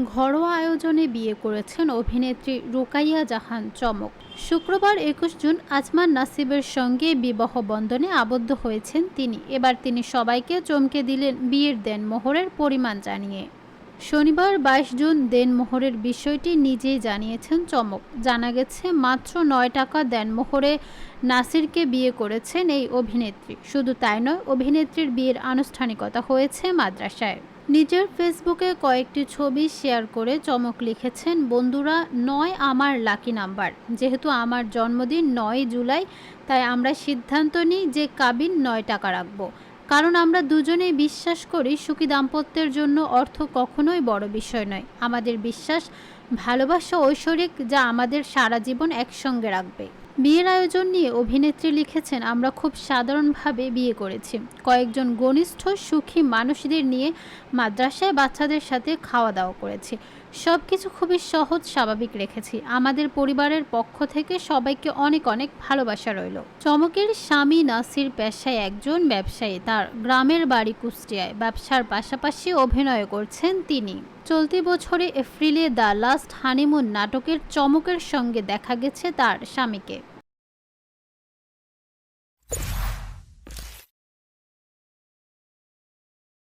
ঘরোয়া আয়োজনে বিয়ে করেছেন অভিনেত্রী রুকাইয়া জাহান চমক। শুক্রবার একুশ জুন আজমান নাসিবের সঙ্গে বিবাহ বন্ধনে আবদ্ধ হয়েছেন তিনি। এবার তিনি সবাইকে চমকে দিলেন বিয়ের দেন মোহরের পরিমাণ জানিয়ে। শনিবার বাইশ জুন দেনমোহরের বিষয়টি নিজেই জানিয়েছেন চমক। জানা গেছে, মাত্র নয় টাকা দেনমোহরে নাসিরকে বিয়ে করেছেন এই অভিনেত্রী। শুধু তাই নয়, অভিনেত্রীর বিয়ের আনুষ্ঠানিকতা হয়েছে মাদ্রাসায়। নিজের ফেসবুকে কয়েকটি ছবি শেয়ার করে চমক লিখেছেন, বন্ধুরা, নয় আমার লাকি নাম্বার। যেহেতু আমার জন্মদিন নয় জুলাই, তাই আমরা সিদ্ধান্ত নিই যে কাবিন নয় টাকা রাখব। কারণ আমরা দুজনেই বিশ্বাস করি সুখী দাম্পত্যের জন্য অর্থ কখনোই বড় বিষয় নয়। আমাদের বিশ্বাস, ভালোবাসা ঐশ্বরিক যা আমাদের সারা জীবন একসঙ্গে রাখবে। বিয়ের আয়োজন নিয়ে অভিনেত্রী লিখেছেন, আমরা খুব সাধারণভাবে বিয়ে করেছি। কয়েকজন ঘনিষ্ঠ সুখী মানুষদের নিয়ে মাদ্রাসায় বাচ্চাদের সাথে খাওয়া দাওয়া করেছি। সব কিছু খুবই সহজ, স্বাভাবিক রেখেছি। আমাদের পরিবারের পক্ষ থেকে সবাইকে অনেক অনেক ভালোবাসা রইল। চমকের স্বামী নাসির পেশায় একজন ব্যবসায়ী। তার গ্রামের বাড়ি কুষ্টিয়ায়। ব্যবসার পাশাপাশি অভিনয় করছেন তিনি। চলতি বছরে এপ্রিলে দ্য লাস্ট হানিমুন নাটকের চমকের সঙ্গে দেখা গেছে তার স্বামীকে।